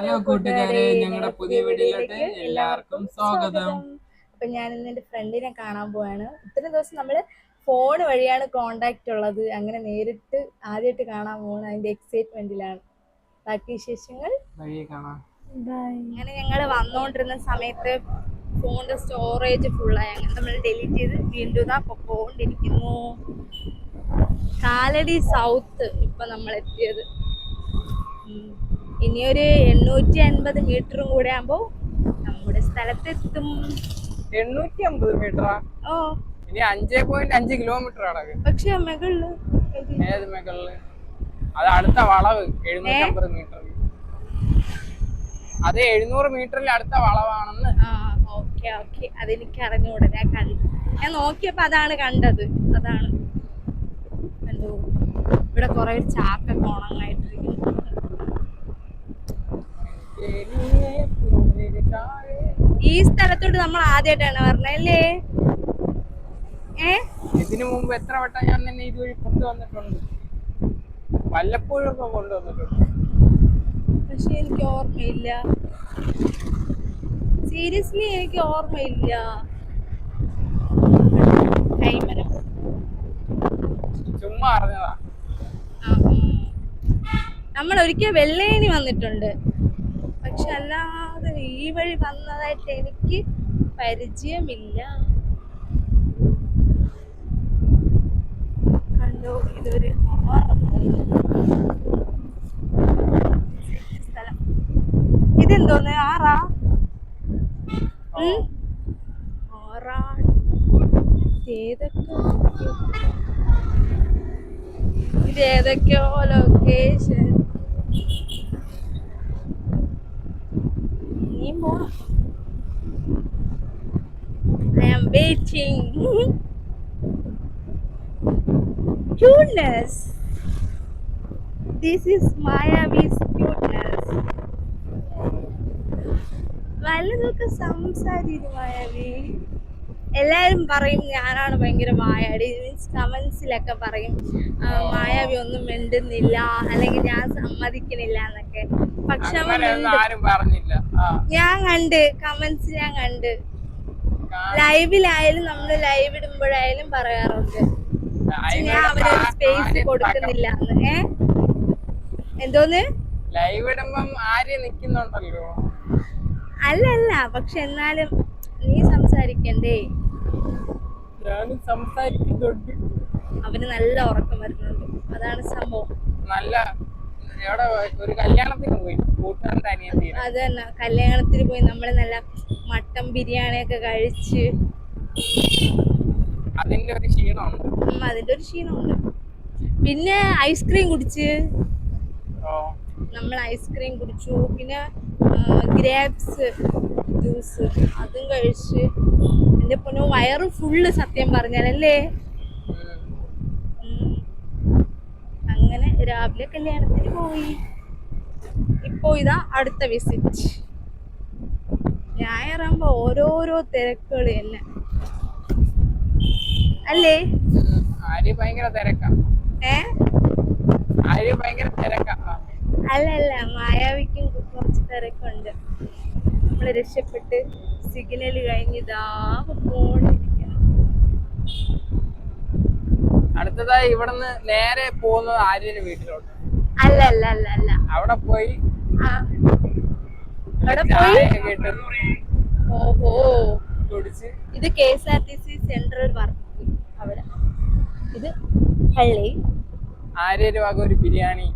Hello കൂട്ടുകാരെ ഞങ്ങളുടെ പുതിയ വീഡിയോയിലോട്ട് എല്ലാവർക്കും സ്വാഗതം. അപ്പൊ ഞാൻ ഇന്ന് എന്റെ ഫ്രണ്ടിനെ കാണാൻ പോവാണ്. ഇത്രയും ദിവസം നമ്മൾ ഫോൺ വഴിയാണ് കോണ്ടാക്ട് ഉള്ളത്. അങ്ങനെ നേരിട്ട് ആദ്യമായിട്ട് കാണാൻ പോവാണ്. അതിന്റെ എക്സൈറ്റ്മെന്റിലാണ് ബാക്കി വിശേഷങ്ങൾ? അങ്ങനെ ഞങ്ങൾ വന്നുകൊണ്ടിരുന്ന സമയത്ത് ഫോണിന്റെ സ്റ്റോറേജ് ഫുള്ളായി അങ്ങനെ നമ്മൾ ഡിലീറ്റ് ചെയ്ത് വീണ്ടും ഇതാ പോകൊണ്ടിരിക്കുന്നു കാലടി സൗത്ത് ഇപ്പൊ നമ്മൾ എത്തിയത്. ഇനിയൊരു എണ്ണൂറ്റി അൻപത് മീറ്ററും കൂടെ ആകുമ്പോ നമ്മുടെ സ്ഥലത്തെത്തും. എണ്ണൂറ്റി അമ്പത് മീറ്ററാ? ഓ. ഇനി അഞ്ചേ പോയിന്റ് അഞ്ച് കിലോമീറ്റർ ആണ് പക്ഷെ മുകളിൽ ഏത് മേഖലയിൽ അത് അടുത്ത വളവ് എഴുന്നൂറ്റി അമ്പത് മീറ്റർ. അത് എഴുന്നൂറ് മീറ്ററിൽ അടുത്ത വളവാണെന്ന്. ആ ഓക്കെ ഓക്കെ. അതെനിക്ക് അറിഞ്ഞൂടെ ഞാൻ കണ്ടു ഞാൻ നോക്കിയപ്പോ അതാണ് കണ്ടത്. അതാണ്. കണ്ടു ഇവിടെ കുറെ ചാക്കൊക്കെ ഉണങ്ങായിട്ടിരിക്കുന്നു. ഈ സ്ഥലത്തോട്ട് നമ്മൾ ആദ്യമായിട്ടാണ് പറഞ്ഞല്ലേ ഏ? ഇതിനു മുമ്പ് എത്ര വട്ടം ഞാൻ നിന്നെ ഇതുവഴി കൊണ്ടുവന്നിട്ടുണ്ട്? വല്ലപ്പോഴും ഒക്കെ കൊണ്ടുവന്നിട്ടുണ്ട്. പക്ഷെ എനിക്ക് ഓർമ്മയില്ല. സീരിയസ്ലി എനിക്ക് ഓർമ്മയില്ല. ചുമ്മാ അറിഞ്ഞതാ. നമ്മൾ ഒരിക്കൽ വെള്ളേണി വന്നിട്ടുണ്ട്. പക്ഷെ അല്ലാതെ ഈ വഴി വന്നതായിട്ട് എനിക്ക് പരിചയമില്ല. കണ്ടോ ഇതൊരു സ്ഥലം. ഇതെന്തോന്ന്? ആറാ? ആറാ? ഏതൊക്കെ ഇത് ഏതൊക്കെയോ ലൊക്കേഷൻ ഇനിയും പോണം I am waiting cuteness this is mayavi's cuteness വല്ലതൊക്കെ സംസാരിക്കും മായാവി. എല്ലാരും പറയും ഞാനാണ് ഭയങ്കര മായാടി മീൻസ് കമൻസിലൊക്കെ പറയും. മായാവി ഒന്നും മിണ്ടുന്നില്ല. അല്ലെങ്കിൽ ഞാൻ സമ്മതിക്കണില്ല എന്നൊക്കെ. പക്ഷെ അവൻ പറഞ്ഞില്ല. ഞാൻ കണ്ട് കമന്റ്സ് ഞാൻ കണ്ട്. ലൈവിലായാലും നമ്മൾ ലൈവ് ഇടുമ്പോഴായാലും പറയാറുണ്ട്. ഞാൻ അവരൊരു സ്പേസ് കൊടുക്കുന്നില്ല ഏ? എന്തോന്ന്? ലൈവ് ഇടുമ്പം ആര്യ നിക്കുന്നുണ്ടല്ലോ? അല്ല അല്ല. പക്ഷെ എന്നാലും നീ സംസാരിക്കണ്ടേ. ഞാനും സംസാരിക്കുന്നുണ്ട്. അവന് നല്ല ഉറക്കം വരുന്നുണ്ട്. അതാണ് സംഭവം. നല്ല എവിടെ ഒരു കല്യാണത്തിന് പോയി? അത് തന്നെ കല്യാണത്തിന് പോയി നമ്മൾ നല്ല മട്ടൻ ബിരിയാണി ഒക്കെ കഴിച്ച്. അതിന്റെ ഒരു ക്ഷീണമുണ്ട്. അതിന്റെ ഒരു ക്ഷീണമുണ്ട്. പിന്നെ ഐസ്ക്രീം കുടിച്ച്. നമ്മൾ ഐസ്ക്രീം കുടിച്ചു. പിന്നെ ഗ്രേപ്സ് ജ്യൂസ് അതും കഴിച്ച്. എന്റെ പൊന്നു വയറ് ഫുള്ള് സത്യം പറഞ്ഞാലല്ലേ? അങ്ങനെ രാവിലെ കല്യാണത്തിന് പോയി. ഇപ്പോ ഇതാ അടുത്ത വിസിറ്റ് ഞായറാകുമ്പോ ഓരോരോ തിരക്കുകൾ തന്നെ. അല്ലേ. ആര്യ ഭയങ്കര തിരക്കാ? ഏ? ആര്യ ഭയങ്കര തിരക്കാ. അല്ല അല്ല. മായാവിക്കും കുറച്ച് തിരക്കുണ്ട്. നമ്മൾ രക്ഷപ്പെട്ട് സിഗ്നൽ കഴിഞ്ഞിതാ പോണിരിക്കണം അടുത്തതായി ഇവിടുന്ന് നേരെ പോകുന്നത് ആര്യന്റെ വീട്ടിലോട്ട്. അല്ല അല്ല അല്ല അല്ല. അവിടെ പോയി ഓഹോ. ഇത് K S R T C central work. അവിടെ. ഇത് പള്ളി. ആര്യര് വക ഒരു ബിരിയാണി.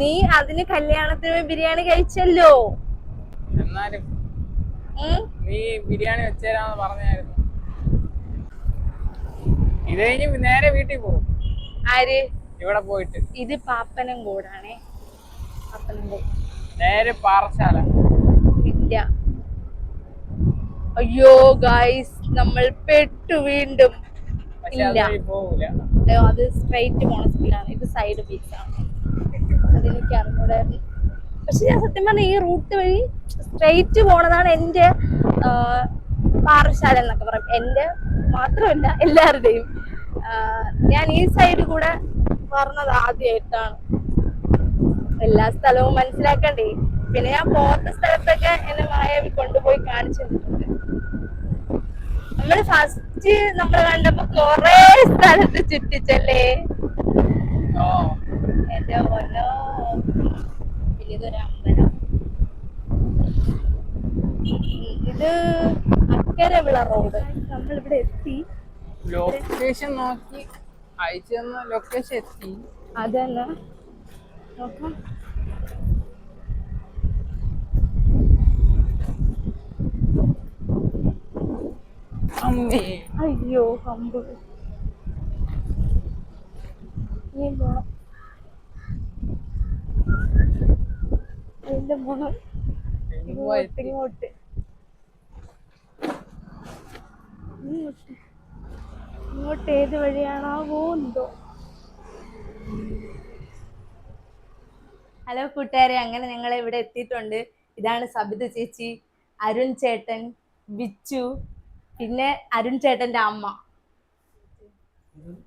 നീ അതിന് കല്യാണത്തിന് ബിരിയാണി കഴിച്ചല്ലോ. എന്നാലും നീ ബിരിയാണി വെച്ചേരാന്ന് പറഞ്ഞായിരുന്നു. ഇത് കഴിഞ്ഞ് നേരെ വീട്ടിൽ പോകും. ആര്? ഇവിടെ പോയിട്ട്. ഇത് പാപ്പനം കൂടാണേ. പാപ്പനം നേരെ പാറശാല ഇല്ല. അയ്യോ ഗൈസ് നമ്മൾ പെട്ടു വീണ്ടും. ഇല്ല. അയ്യോ അത് സ്ട്രൈറ്റ് പോണ സ്പീഡാണ് ഇത് സൈഡ് ബീച്ച് ആണ്. അതെനിക്ക് അറിഞ്ഞൂടായിരുന്നു പക്ഷെ ഞാൻ സത്യം പറഞ്ഞ ഈ റൂട്ട് വഴി സ്ട്രൈറ്റ് പോണതാണ് എന്റെ പാറശാല എന്നൊക്കെ പറയും. എന്റെ മാത്രമല്ല എല്ലാവരുടെയും. ഞാൻ ഈ സൈഡ് കൂടെ പറഞ്ഞത് ആദ്യമായിട്ടാണ് എല്ലാ സ്ഥലവും മനസ്സിലാക്കണ്ടേ? പിന്നെ ഞാൻ പോത്ത സ്ഥലത്തൊക്കെ എന്നെ മായാവി കൊണ്ടുപോയി കാണിച്ചു തന്നിട്ടുണ്ട്. നമ്മൾ ഫസ്റ്റ് നമ്മൾ കണ്ടപ്പോ കൊറേ സ്ഥലത്ത് ചുറ്റിച്ചല്ലേ? ഓ എന്റെ ഓരോ വലിയതൊരു അമ്പലം. ഇത് അക്കരവിള റോഡ്. നമ്മളിവിടെ എത്തി. ലൊക്കേഷൻ നോക്കി. അയച്ചു തന്ന ലൊക്കേഷൻ എത്തി. അതല്ല. നോക്കാം. അമ്മേ. അയ്യോ കമ്പ് എന്റെ മോണം ഇങ്ങോട്ട്. ഇങ്ങോട്ട്. ഇങ്ങോട്ട്. ഇങ്ങോട്ട് ഏത് വഴിയാണോ പോകുന്നതോ ഹലോ കൂട്ടുകാരെ അങ്ങനെ ഞങ്ങൾ ഇവിടെ എത്തിയിട്ടുണ്ട്. ഇതാണ് സബിത ചേച്ചി അരുൺ ചേട്ടൻ ബിച്ചു പിന്നെ അരുൺ ചേട്ടന്റെ അമ്മ.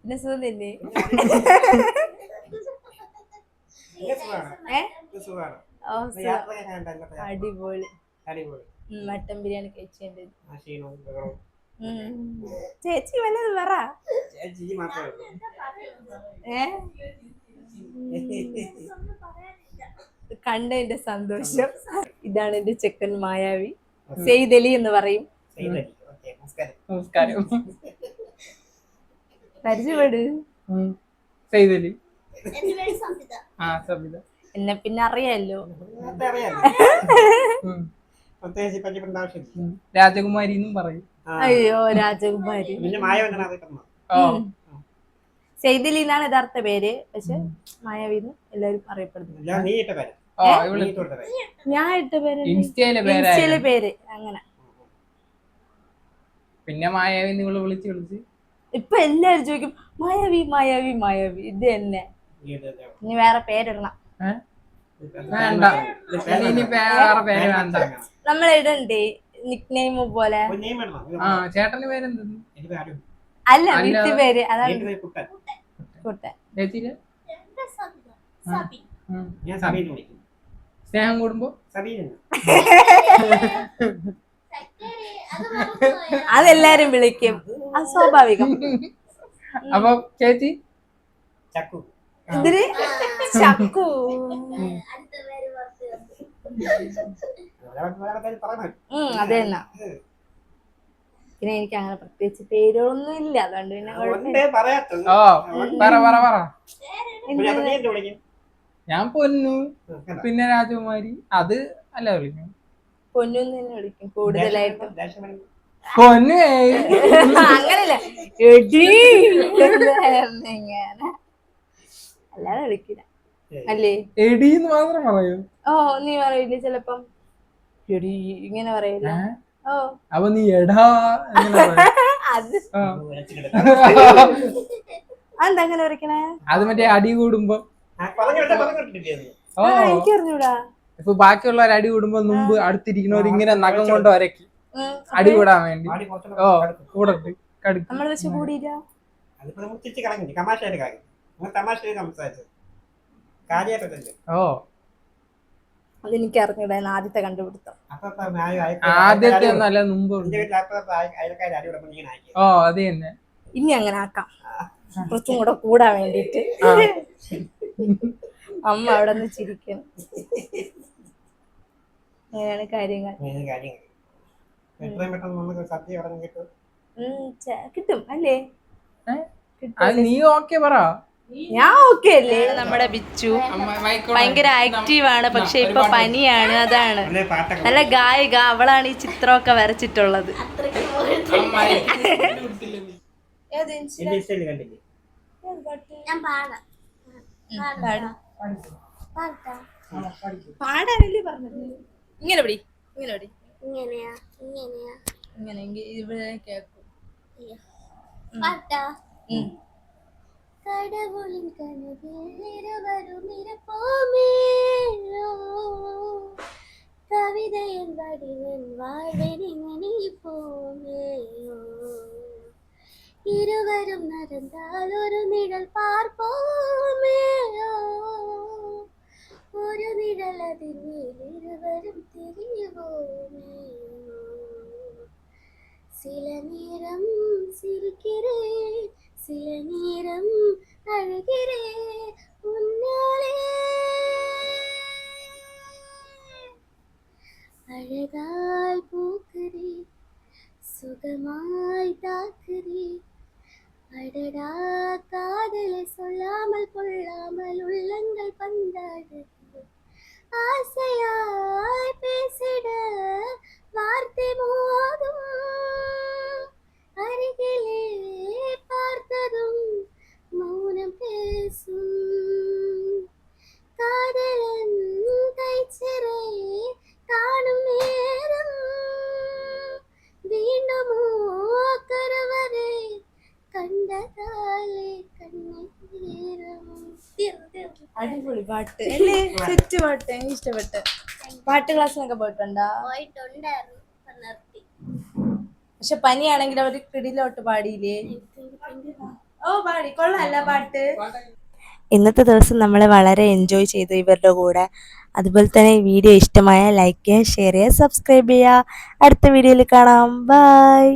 പിന്നെ സുഖമില്ലേ? അടിപൊളി. മട്ടൻ ബിരിയാണി കഴിച്ചേണ്ടത് ബഹളവും. ചേച്ചി വല്ലത് പറ. കണ്ട എന്റെ സന്തോഷം. ഇതാണ് എന്റെ ചെക്കൻ മായാവി. സെയ്തലി എന്ന് പറയും. നമസ്കാരം. പരിചയപ്പെട്. ആ സബിത. എന്നെ പിന്നെ അറിയാലോ. രാജകുമാരി എന്നും പറയും. അയ്യോ രാജകുമാരി. സെയ്തലി എന്നാണ് യഥാർത്ഥ പേര്. പക്ഷെ മായാവി എല്ലാരും അറിയപ്പെടുന്നു. ഞാൻ ഇട്ട പേര്. ഇൻസ്റ്റയിലെ ഇൻസ്റ്റയിലെ പേര് അങ്ങനെ. പിന്നെ മായാവി നിങ്ങൾ വിളിച്ച് വിളിച്ച്. ഇപ്പൊ എല്ലാരും ചോദിക്കും മായാവി മായാവി മായാവി. ഇത് തന്നെ. ഇനി വേറെ പേരിടണം. നമ്മൾ ഇടണ്ടേ നിക് നെയിം പോലെ. ആ ചേട്ടന്റെ പേരെന്ത്. അല്ല പേര്. അതാണ് കുട്ടൻ. സ്നേഹം കൂടുമ്പോ. അതെല്ലാരും വിളിക്കും. അത് സ്വാഭാവികം. അപ്പൊ ചേച്ചി? ചക്കു. ഇതിന് ചക്കു വേറെ വേറെ പേര് പറയണം. ഉം അത് പിന്നെ എനിക്ക് അങ്ങനെ പ്രത്യേകിച്ച് പേരുകളൊന്നും ഇല്ല. അതുകൊണ്ട് പിന്നെ ഞാൻ പൊന്നു. പിന്നെ രാജകുമാരി. അത് അല്ല വിളിക്കും. പൊന്നു തന്നെ വിളിക്കും കൂടുതലായിട്ടും. പൊന്നു. അങ്ങനല്ല. എടീ അല്ലാതെ വിളിക്കില്ല അല്ലേ? എന്ന് മാത്രം പറയൂ. ഓ നീ പറയില്ലേ ചെലപ്പം? എടി. ഇങ്ങനെ പറയില്ല? ഓ. അപ്പൊ നീ എടാ? അത്. ആ. വിളിച്ചിട്ട് അതെന്താ അങ്ങനെ വരയ്ക്കണേ അത് മറ്റേ അടി കൂടുമ്പോ. എനിക്ക് അറിഞ്ഞൂടാ. ഇപ്പൊ ബാക്കിയുള്ളവർ അടി കൂടുമ്പോ മുമ്പ് അടുത്തിരിക്കുന്നവർ ഇങ്ങനെ നഖം കൊണ്ട് വരക്കി അടി കൂടാൻ വേണ്ടി. ഓ കൂടട്ടെ കൂടെ കടുക്കും. നമ്മൾ വെച്ച് കൂടിയില്ല. അതിപ്പോ നമ്മൾ തിരിച്ച് കളഞ്ഞു തമാശയായിട്ട് കളഞ്ഞു നമ്മൾ തമാശയായിട്ട് സംസാരിച്ചത്. കാര്യമായിട്ടല്ലേ ഓ. അതെനിക്ക് അറിഞ്ഞൂടാ ആദ്യത്തെ കണ്ടുപിടുത്തം. ആദ്യത്തെ ഒന്നല്ല മുമ്പ്. ഓ അത് തന്നെ. ഇനി അങ്ങനെ ആക്കാം. കുറച്ചും കൂടെ കൂടാൻ വേണ്ടിട്ട് അമ്മ അവിടെ നിന്ന് ചിരിക്കണം അങ്ങനെയാണ് കാര്യങ്ങൾ. കിട്ടും. അല്ലേ? നീ ഓക്കെ പറ. ഞാൻ ഓക്കെ അല്ലേ? നമ്മുടെ ബിച്ചു. ഭയങ്കര ആക്റ്റീവ് ആണ് പക്ഷെ ഇപ്പൊ പനിയാണ് അതാണ്. നല്ല ഗായിക അവളാണ് ഈ ചിത്രമൊക്കെ വരച്ചിട്ടുള്ളത്. പാടാനല്ലേ പറഞ്ഞത്? ഇങ്ങനെ പിടി ഇങ്ങനെ പിടി. ഇങ്ങനെയാ ഇങ്ങനെയാ. ഇങ്ങനെ ഇവിടെ ഉം. കടവുളിൻ കനവിൽ ഇരുവരും ഇരപ്പോമേലോ കവിതയൻ വടിവൻ വാഴ്വനിങ്ങനെ പോമേയോ ഇരുവരും നടന്നാൽ ഒരു നിഴൽ പാർപ്പോമേയോ ഒരു നിഴലതിന്മേലിരുവരും തിരിയുപോമേ சில நேரம் சிரிக்கிறேன் சில நேரம் அழுகிறேன் உன்னாலே. அழகாய் பூக்கிறே சுகமாய் தாக்குறே. அடடா காதலை சொல்லாமல் கொள்ளாமல் உள்ளங்கள் பந்தாடுது ஆசையாய் பேசிட வார்த்தை மோதும் அருகிலே பார்த்ததும் மௌனம் பேசும் காதலன் கைச்சிறை காணும் நேரம் വീണ്ടുമോ കരവരെ കണ്ടതാലേ കണ്ണീരം തീർന്നു തീർന്നു അടിപൊളി പാട്ട് അല്ലേ സെറ്റ് പാട്ട് എനിക്ക് ഇഷ്ടപ്പെട്ട് പാട്ട് ക്ലാസ്സിനൊക്കെ പോയിട്ടുണ്ടോ പോയിട്ടുണ്ടായിരുന്നു ഇപ്പൊ നിർത്തി പക്ഷെ പനിയാണെങ്കിൽ അവർ കിടിലോട്ട് പാടിയില്ലേ? ഓ പാടി. കൊള്ളാല്ല പാട്ട്. ഇന്നത്തെ ദിവസം നമ്മൾ വളരെ എൻജോയ് ചെയ്തു ഇവരുടെ കൂടെ. അതുപോലെ തന്നെ ഈ വീഡിയോ ഇഷ്ടമായ ലൈക്ക് ചെയ്യുക ഷെയർ ചെയ്യുക സബ്സ്ക്രൈബ് ചെയ്യുക. അടുത്ത വീഡിയോയിൽ കാണാം. ബൈ